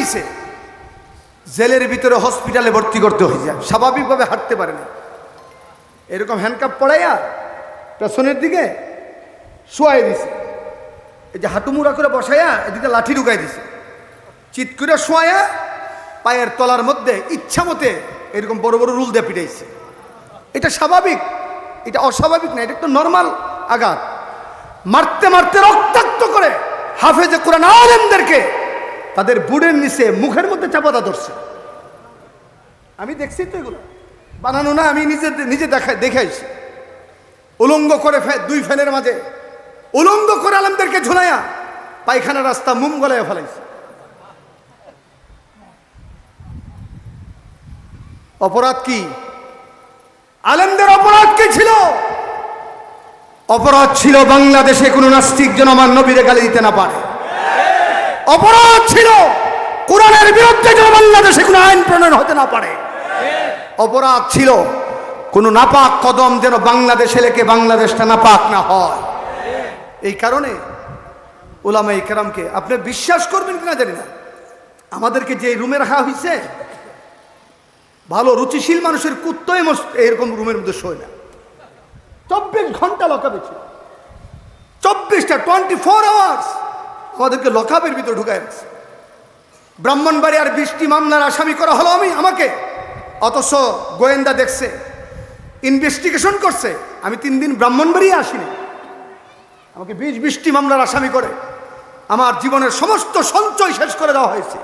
পাইছে জেলের ভিতরে হসপিটালে ভর্তি করতে হয়ে যায় স্বাভাবিকভাবে হাঁটতে পারে না। এরকম হ্যান্ডকাপ পড়াইয়া পেছনের দিকে শোয়াই দিছে। এই যে হাঁটুমুড়া করে বসাইয়া এদিকে লাঠি ঢুকাই দিছে। চিৎ করে শোয়াইয়া পায়ের তলার মধ্যে ইচ্ছা মতে এরকম বড় বড় রুল দিয়ে পিটাইছে। এটা স্বাভাবিক, এটা অস্বাভাবিক না, এটা একটা নর্মাল আঘাত। মারতে মারতে রক্তাক্ত করে হাফেজে কোরআন আলেমদেরকে তাদের বুড়ের নিচে মুখের মধ্যে চাপাতা ধরছে। আমি দেখছি তো এগুলো। বানানো না, আমি নিজে নিজে দেখা দেখাইছি উলঙ্গ করে দুই ফ্যানের মাঝে। উলঙ্গ করে আলমদেরকে ঝুলাইয়া পায়খানা রাস্তা মুম গলায় ফেলাইছে। অপরাধ কি? আলেমদের অপরাধ কি ছিল? অপরাধ ছিল বাংলাদেশে কোনো নাস্তিক আমার নবীরে গালি দিতে না পারে। অপরাধ ছিল। কোরআনের বিরুদ্ধে যেন বাংলাদেশে কোনো আইন প্রণয়ন হতে না পারে। অপরাধ ছিল। কোনো নাপাক কদম যেন বাংলাদেশে লেকে বাংলাদেশটা নাপাক না হয়। এই কারণে ওলামা ইকরামকে আপনি বিশ্বাস করবেন কিনা জানি না। আমাদেরকে যে রুমে রাখা হয়েছে ভালো রুচিশীল মানুষের কুত্তই এরকম রুমের মধ্যে শোয় না। চব্বিশ ঘণ্টা লকাবে ছিল। চব্বিশটা, টোয়েন্টি ফোর আওয়ার্স। আমাদেরকে লকাবের ভিতরে ঢুকায় ব্রাহ্মণবাড়ি আর বৃষ্টি মামলার আসামি করা হলো আমি, আমাকে। অথচ গোয়েন্দা দেখছে ইনভেস্টিগেশন করছে, আমি তিন দিন ব্রাহ্মণবাড়ি আসিনি। আমাকে বিষ বৃষ্টি মামলার আসামি করে, আমার জীবনের সমস্ত সঞ্চয় শেষ করে দেওয়া হয়েছে।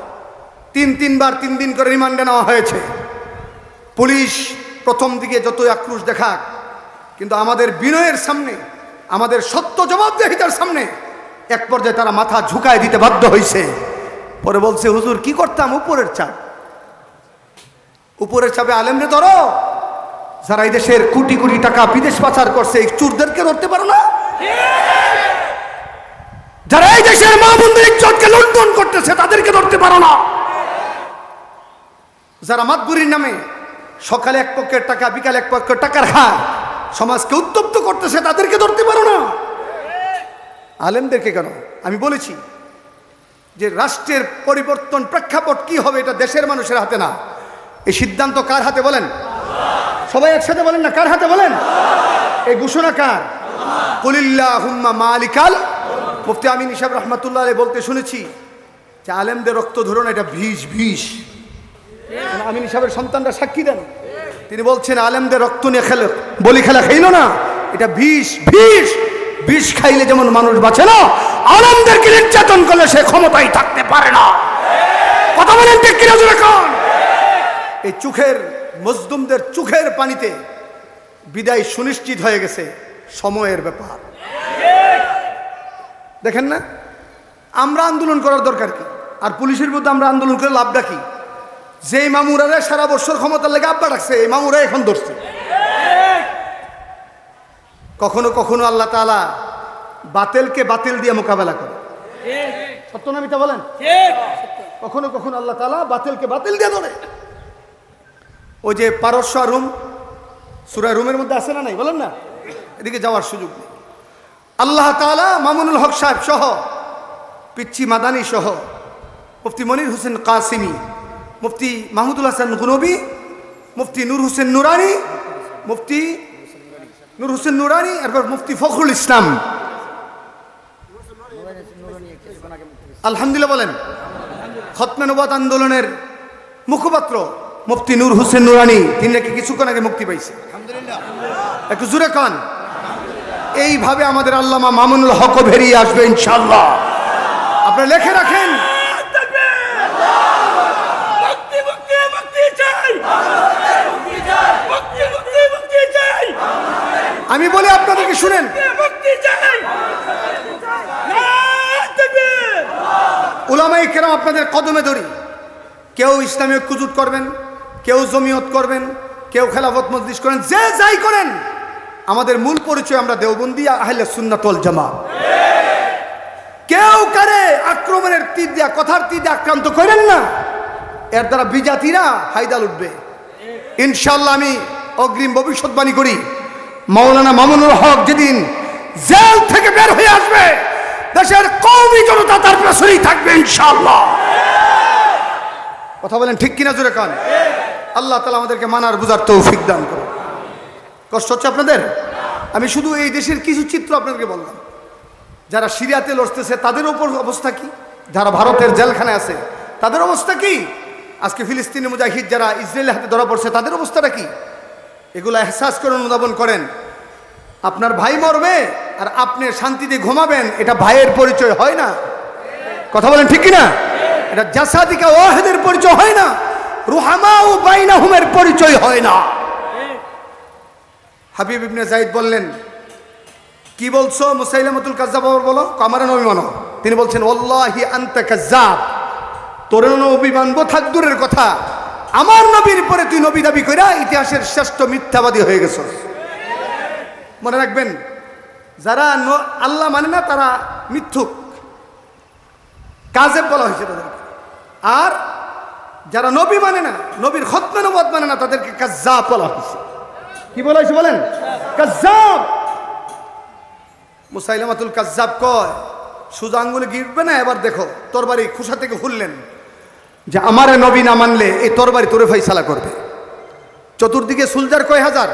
তিন, তিনবার তিন দিন করে রিমান্ডে নেওয়া হয়েছে। পুলিশ প্রথম দিকে যতই আক্রোশ দেখাক, কিন্তু আমাদের বিনয়ের সামনে, আমাদের সত্য জবাবদেহিতার সামনে এক পর্যায়ে তারা মাথা ঝুঁকায় দিতে বাধ্য হয়েছে পরে বলছে, হুজুর, কি করতাম উপরের চাপ? উপরের চাপে আলেমরে ধরো। যারা এই দেশের কোটি কোটি টাকা বিদেশ পাচার করছে, এই চুরদেরকে ধরতে পারো না? যারা এই দেশের মা বন্ধুর ইজ্জতকে লুণ্ঠন করতেছে, তাদেরকে ধরতে পারো না। যারা মাতবুরির নামে সকালে এক পক্ষের টাকা, বিকালে এক পক্ষের টাকার হার সমাজকে উত্তপ্ত করতেছে, তাদেরকে ধরতে পারো না। আলেমদেরকে কেন? আমি বলেছি যে রাষ্ট্রের পরিবর্তন প্রেক্ষাপট কি হবে এটা দেশের মানুষের হাতে না। এই সিদ্ধান্ত কার হাতে বলেন? সবাই একসাথে বলেন না, কার হাতে বলেন? এই ঘোষণা কার? কুলিল্লাহ হুম্মা মালিকাল মুফতি আমিন ইসাব রহমতুল্লাহ বলতে শুনেছি যে আলেমদের রক্ত ধরুন, এটা বিষ বিষ আমিন সাহেবের সন্তানরা সাক্ষী দেন। তিনি বলছেন, আলেমদের রক্ত নিয়ে খেলে বলি খেলা খাইল না, এটা বিষ বিষ বিষ খাইলে যেমন মানুষ বাঁচে না আলেমদেরকে নির্যাতন করলে সে ক্ষমতায় থাকতে পারে না। কথা বলেন ঠিক কিনা কন? এই চোখের মজদুমদের চোখের পানিতে বিদায় সুনিশ্চিত হয়ে গেছে সময়ের ব্যাপার। দেখেন না, আমরা আন্দোলন করার দরকার কি? আর পুলিশের বিরুদ্ধে আমরা আন্দোলন করে লাভটা কি? যেই মামুরারে সারা বছর ক্ষমতার লেগে আব্বা রাখছে এই মামুরা এখন ধরছে। কখনো কখনো আল্লাহ তালা বাতিলকে বাতিল দিয়ে মোকাবেলা করে। সত্য না মিথ্যা বলেন? কখনো কখনো আল্লাহ তালা বাতিলকে বাতিল দিয়ে ধরে। ওই যে পারস্য রুম, সুরা রুমের মধ্যে আসে না নাই? বলেন না? এদিকে যাওয়ার সুযোগ নেই। আল্লাহ তাআলা মামুনুল হক সাহেব সহ পিচ্ছি মাদানি সহ, মুফতি মনির হোসেন কাসিমি, মুফতি মাহমুদুল হাসান গুনবি, মুফতি নূর হোসেন নুরানি, মুফতি নূর হোসেন নুরানি এরপর মুফতি ফখরুল ইসলাম। আলহামদুলিল্লাহ বলেন খতমে নবাদ আন্দোলনের মুখপাত্র মুফতি নূর হোসেন নুরানি তিনি নাকি কিছুক্ষণ আগে মুক্তি পাইছে। একটু জুড়ে কান। এইভাবে আমাদের আল্লামা মামুনুল হক বেরিয়ে আসবে ইনশাল্লাহ আপনারা লেখে রাখেন মুক্তি মুক্তি মুক্তি চাই মুক্তি মুক্তি মুক্তি চাই আমি বলি আপনাদেরকে শুনেন। উলামাই কেরাম আপনাদের কদমে ধরি। কেউ ইসলামী ঐক্যজুট করবেন, কেউ জমিয়ত করবেন, কেউ খেলাফত মজলিস করেন, যে যাই করেন, আমাদের মূল পরিচয় আমরা দেওবন্দি আহলে সুন্নাতল জামা কেউ কারে আক্রমণের তীর দিয়া, কথার তীর আক্রান্ত করেন না। এর দ্বারা বিজাতিরা হায়দাল উঠবে। ইনশাল্লাহ আমি অগ্রিম ভবিষ্যৎবাণী করি। মাওলানা মামুনুল হক যেদিন জেল থেকে বের হয়ে আসবে, দেশের কৌমি জনতা তার পেছনেই থাকবে ইনশাল্লাহ কথা বলেন ঠিক কিনা জোরে কান? আল্লাহ তালা আমাদেরকে মানার বুঝার তৌফিক দান করো কষ্ট হচ্ছে আপনাদের? আমি শুধু এই দেশের কিছু চিত্র আপনাদেরকে বললাম। যারা সিরিয়াতে লড়তেছে, তাদের ওপর অবস্থা কি? যারা ভারতের জেলখানায় আছে, তাদের অবস্থা কি? আজকে ফিলিস্তিনি মুজাহিদ যারা ইসরায়েলের হাতে ধরা পড়ছে, তাদের অবস্থাটা কি? এগুলো এহসাস করে অনুধাবন করেন। আপনার ভাই মরবে আর আপনি শান্তিতে ঘুমাবেন, এটা ভাইয়ের পরিচয় হয় না। কথা বলেন ঠিক কিনা? এটা জাসাদিকা ওয়াহেদের পরিচয় হয় না রুহামা ও বাইনা হুমের পরিচয় হয় না। হাবিব ইবনে জাইদ বললেন, কি বলছো মুসাইলামতুল কাজ্জাব বলো? আমার নবী মানো। তিনি বলছেন ওল্লাহি আন্তা কাজ্জাব। তোর নবী মানবো থাক দূরের কথা। আমার নবীর পরে তুই নবী দাবি কইরা ইতিহাসের শ্রেষ্ঠ মিথ্যাবাদী হয়ে গেছ মনে রাখবেন, যারা আল্লাহ মানে না, তারা মিথ্যুক। কাজেব বলা হয়েছে তাদেরকে। আর যারা নবী মানে না, নবীর খতমে নবদ মানে না, তাদেরকে কাজ্জাব বলা হয়েছে। কি বলা হয়েছে বলেন? কাজ্জাব! মুসাইলামাতুল কাজ্জাব কয়, সুজা আঙ্গুলে গিরবে না? এবার দেখো তোর বাড়ি খুশা থেকে খুললেন। যে আমারে নবী না মানলে এই তরবারি তোরে ফাইসালা করবে। চতুর্দিকে সুলজার কয় হাজার?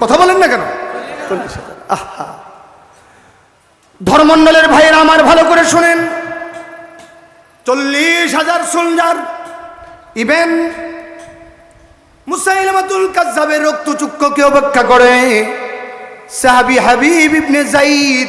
কথা বলেন না কেন? আহা। ধর্মণ্ডলের ভাইয়েরা আমার ভালো করে শুনেন। চল্লিশ হাজার সুলজার ইভেন মুসাইলামাতুল কাজ্জাবের রক্তচুক্ষকে অপেক্ষা করে। সাহাবি হাবিব ইবনে জাইদ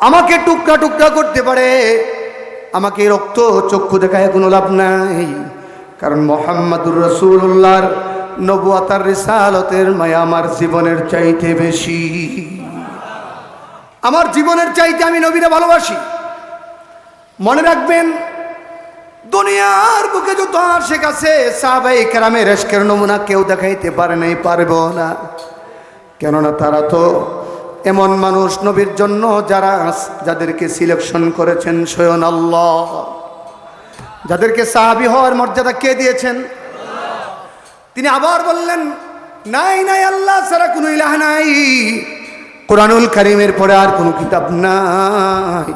আমাকে টুকরা টুকরা করতে পারে। আমাকে রক্ত, চক্ষু দেখায় কোনো লাভ নাই। কারণ মোহাম্মদুর রসুল্লাহর নবুয়াতার রিসালতের মায়া আমার জীবনের চাইতে বেশি। আমার জীবনের চাইতে আমি নবীরা ভালোবাসি। মনে রাখবেন, দুনিয়ার বুকে যত আশেক আছে সাহাবাই কেরামের রেস্কের নমুনা কেউ দেখাইতে পারে নাই পারবেও না। কেননা তারা তো এমন মানুষ নবীর জন্য যারা যাদেরকে সিলেকশন করেছেন স্বয়ং আল্লাহ। যাদেরকে সাহাবি হওয়ার মর্যাদা কে দিয়েছেন? তিনি আবার বললেন, নাই নাই, আল্লাহ ছাড়া কোনো ইলাহ নাই। কোরআনুল করিমের পরে আর কোনো কিতাব নাই।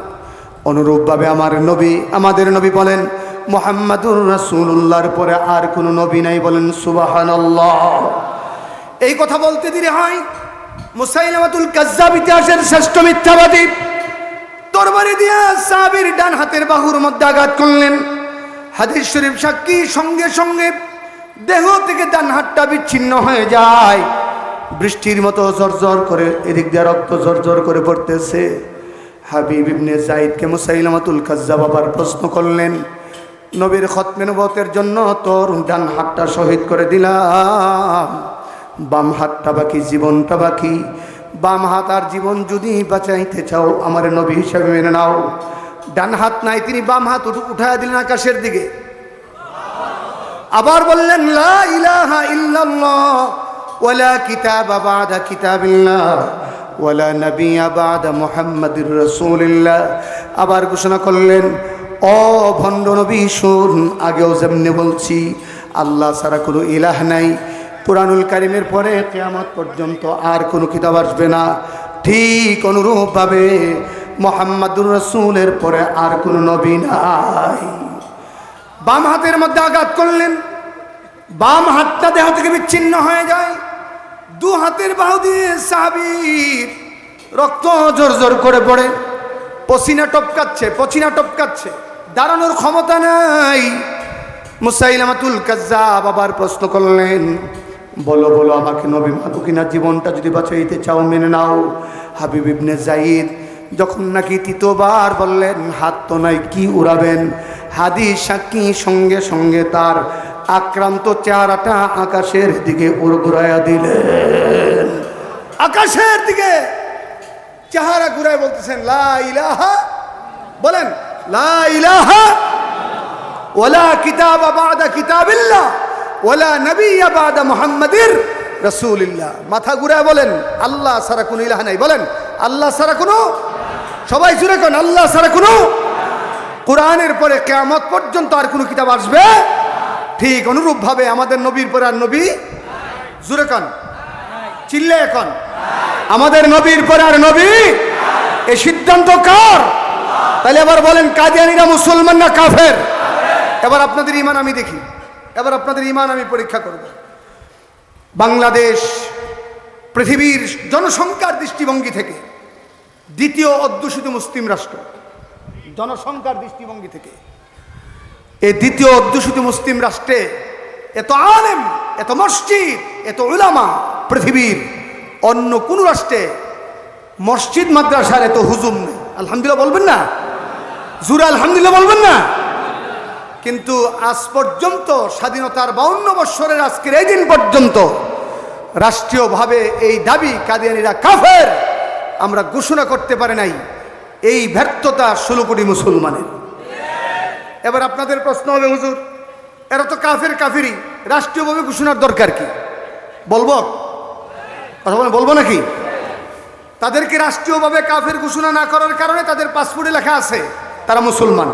অনুরূপভাবে আমার নবী, আমাদের নবী বলেন, মোহাম্মদুর রাসূলুল্লাহর পরে আর কোনো নবী নাই। বলেন, সুবহানাল্লাহ। এই কথা বলতে দিলে হয়। মুসাইলামাতুল কাজ্জাব ইতিহাসের শ্রেষ্ঠ মিথ্যাবাদী। তরবারি দিয়া সাহাবীর ডান হাতের বাহুর মধ্যে আঘাত করলেন। হাদিস শরীফ সাক্ষী, সঙ্গে সঙ্গে দেহ থেকে ডান হাতটা বিচ্ছিন্ন হয়ে যায়। বৃষ্টির মতো জর্জর করে, এদিক দিয়ে রক্ত জর্জর করে পড়তেছে। হাবিব ইবনে জাইদকে মুসাইলামাতুল কাজ্জাব আবার প্রশ্ন করলেন, নবীর খতমে নবতের জন্য তোর ডান হাতটা শহীদ করে দিলাম। বাম হাতটা বাকি, জীবনটা বাকি। বাম হাত আর জীবন যদি বাঁচাইতে চাও, আমার নবী হিসাবে মেনে নাও। ডান হাত নাই, তিনি বাম হাত উঠায় দিলেন আকাশের দিকে। আবার বললেন, লা ইলাহা কিতাবিল্লাহ রাসূলিল্লাহ। আবার ঘোষণা করলেন ও ভণ্ড নবী, শুন, আগেও যেমনি বলছি, আল্লাহ ছাড়া কোনো ইলাহ নাই। পুরানুল কারিমের পরে কেয়ামত পর্যন্ত আর কোনো কিতাব আসবে না। ঠিক অনুরূপভাবে মোহাম্মদুর রসুলের পরে আর কোনো নবী নাই। বাম হাতের মধ্যে আঘাত করলেন, বাম হাতটা দেহ থেকে বিচ্ছিন্ন হয়ে যায়। দু হাতের বাহু দিয়ে সাহাবীর রক্ত জোর জোর করে পড়ে। পসিনা টপকাচ্ছে পচিনা টপকাচ্ছে, দাঁড়ানোর ক্ষমতা নাই। মুসাইলামাতুল কাজ্জাব বাবার প্রশ্ন করলেন বলো বলো আমাকে নবী মানো কিনা জীবনটা যদি বাঁচাইতে চাও, মেনে নাও। হাবিব ইবনে জাইদ যখন নাকি তৃতীয়বার বললেন, হাত তো নাই, কি উড়াবেন? হাদি সাক্ষী সঙ্গে সঙ্গে তার আক্রান্ত চেহারাটা আকাশের দিকে উড়গুড়াইয়া দিলেন। আকাশের দিকে চেহারা ঘুরায় বলতেছেন, লা বলেন, লা ওলা কিতাব বাদা কিতাবিল্লাহ। ওলা নবী বাদা মুহাম্মাদির রসুলিল্লাহ। মাথা ঘুরে বলেন, আল্লাহ সারা কোনো ইলাহা নাই। বলেন, আল্লাহ সারা কোনো সবাই জুড়ে কোন, আল্লাহ সারা কোনো কোরআনের পরে কেয়ামত পর্যন্ত আর কোনো কিতাব আসবে? ঠিক অনুরূপভাবে আমাদের নবীর পরে আর নবী জুড়ে কন চিল্লে এখন আমাদের নবীর পরে আর নবী? এই সিদ্ধান্ত কার? তাহলে আবার বলেন, কাদিয়ানিরা মুসলমান না কাফের? এবার আপনাদের ইমান আমি দেখি। এবার আপনাদের ইমান আমি পরীক্ষা করব। বাংলাদেশ পৃথিবীর জনসংখ্যার দৃষ্টিভঙ্গি থেকে দ্বিতীয় অধ্যুষিত মুসলিম রাষ্ট্র। জনসংখ্যার দৃষ্টিভঙ্গি থেকে এই দ্বিতীয় অধ্যুষিত মুসলিম রাষ্ট্রে এত আলেম, এত মসজিদ, এত উলামা পৃথিবীর অন্য কোন রাষ্ট্রে মসজিদ, মাদ্রাসার এত হুজুম নেই। আলহামদুলিল্লাহ বলবেন না? জুরা আলহামদুলিল্লাহ বলবেন না? কিন্তু আজ পর্যন্ত স্বাধীনতার বাউন্ন বৎসরের আজকের এই দিন পর্যন্ত রাষ্ট্রীয়ভাবে এই দাবি কাদিয়ানিরা কাফের, আমরা ঘোষণা করতে পারে নাই এই ব্যর্থতা ষোলো কোটি মুসলমানের। এবার আপনাদের প্রশ্ন হবে, হুজুর, এরা তো কাফের কাফেরই, রাষ্ট্রীয়ভাবে ঘোষণার দরকার কি? বলব? কথা বলে বলব নাকি? তাদেরকে রাষ্ট্রীয়ভাবে কাফের ঘোষণা না করার কারণে তাদের পাসপোর্টে লেখা আছে, তারা মুসলমান।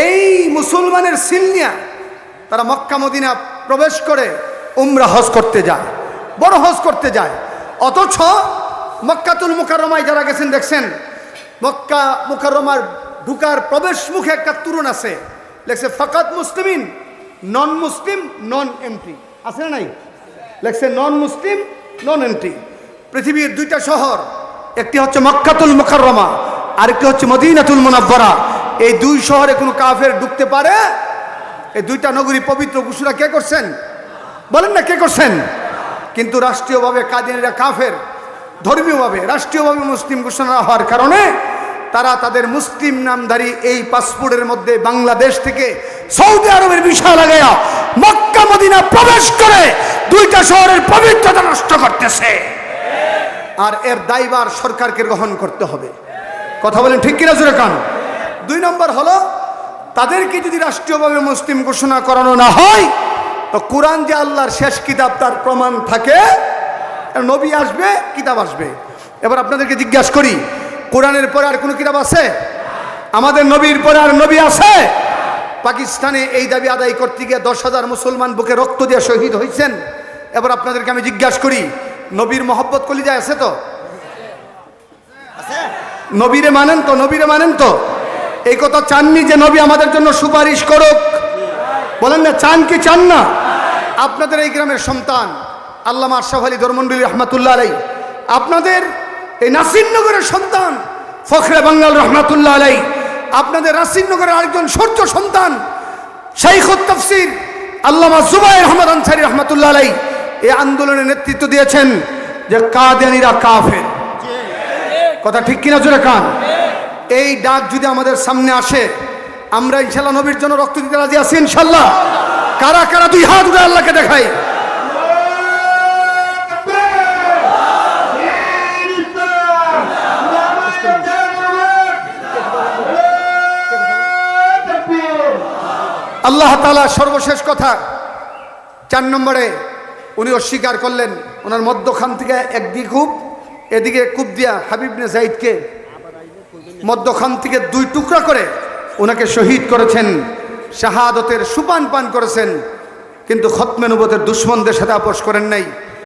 এই মুসলমানের সিলনিয়া তারা মক্কা মদিনা প্রবেশ করে উমরা হজ করতে যায়, বড় হজ করতে যায়। অথচ মক্কাতুল মুকাররমায় যারা গেছেন, দেখছেন, মক্কা মুকাররমার ঢুকার প্রবেশ মুখে একটা তুরন আছে, লেখছে, ফাকাত মুসলিমিন, নন মুসলিম, নন এন্ট্রি আছে না নাই? লেখছে, নন মুসলিম, নন এন্ট্রি পৃথিবীর দুইটা শহর, একটি হচ্ছে মক্কাতুল মুকাররমা, আরেকটি হচ্ছে মদিনাতুল মুনাব্বরা। এই দুই শহরে কোনো কাফের ঢুকতে পারে? এই দুইটা নগরী পবিত্র ঘোষণা কে করছেন? বলেন না কে করছেন? কিন্তু রাষ্ট্রীয়ভাবে কাদিনীরা কাফের, ধর্মীয়ভাবে, রাষ্ট্রীয়ভাবে মুসলিম ঘোষণা হওয়ার কারণে তারা তাদের মুসলিম নামধারী এই পাসপোর্টের মধ্যে বাংলাদেশ থেকে সৌদি আরবের বিষয় লাগাইয়া মক্কা, মদিনা প্রবেশ করে দুইটা শহরের পবিত্রতা নষ্ট করতেছে। আর এর দায়বার সরকারকে গ্রহণ করতে হবে। কথা বলেন ঠিক কিনা জোরে কান? দুই নম্বর হলো তাদেরকে যদি রাষ্ট্রীয়ভাবে মুসলিম ঘোষণা করানো না হয় তো কোরআন যে আল্লাহর শেষ কিতাব তার প্রমাণ থাকে। নবী আসবে কিতাব আসবে। এবার আপনাদেরকে জিজ্ঞাসা করি কোরআনের পরে আর কোনো কিতাব আছে? আমাদের নবীর পরে আর নবী আছে? পাকিস্তানে এই দাবি আদায় করতে গিয়ে দশ হাজার মুসলমান বুকে রক্ত দিয়ে শহীদ হয়েছেন। এবার আপনাদেরকে আমি জিজ্ঞাসা করি নবীর মহব্বত কলিজায় আছে তো? নবীরে মানেন তো নবীরে মানেন তো? এই কথা চাননি যে নবী আমাদের জন্য সুপারিশ করুক। বলেন না, চান কি চান না? আপনাদের এই গ্রামের সন্তান, আল্লামা আশরাফ আলী ধর্মন্ডলী রহমাতুল্লাহ আলাই আপনাদের এই নাসিরনগরের সন্তান, ফখরে বাঙ্গাল রহমাতুল্লাহ আলাই আপনাদের নাসিরনগরের আরেকজন সূর্য সন্তান শাইখ তফসির, আল্লামা জুবাই আহমদ আনসারি রহমাতুল্লাহ আলাই এই আন্দোলনের নেতৃত্ব দিয়েছেন যে কাদিয়ানিরা কাফের। কথা ঠিক কিনা জোরে কান? এই ডাক যদি আমাদের সামনে আসে, আমরা ইনশাল্লাহ নবীর জন্য রক্ত দিতে রাজি আছি ইনশাল্লাহ। কারা কারা দুই হাত উঠে আল্লাহকে দেখাই? আল্লাহ তালা সর্বশেষ কথা, চার নম্বরে উনি অস্বীকার করলেন, ওনার মধ্যখান থেকে একদিকে কূপ এদিকে কূপ দিয়া হাবিবনে জাইদকে মধ্যখান থেকে দুই টুকরা করে ওনাকে শহীদ করেছেন, শাহাদতের সুপান পান করেছেন, কিন্তু খতমে নবতের দুশ্মনদের সাথে আপোষ করেন নাই।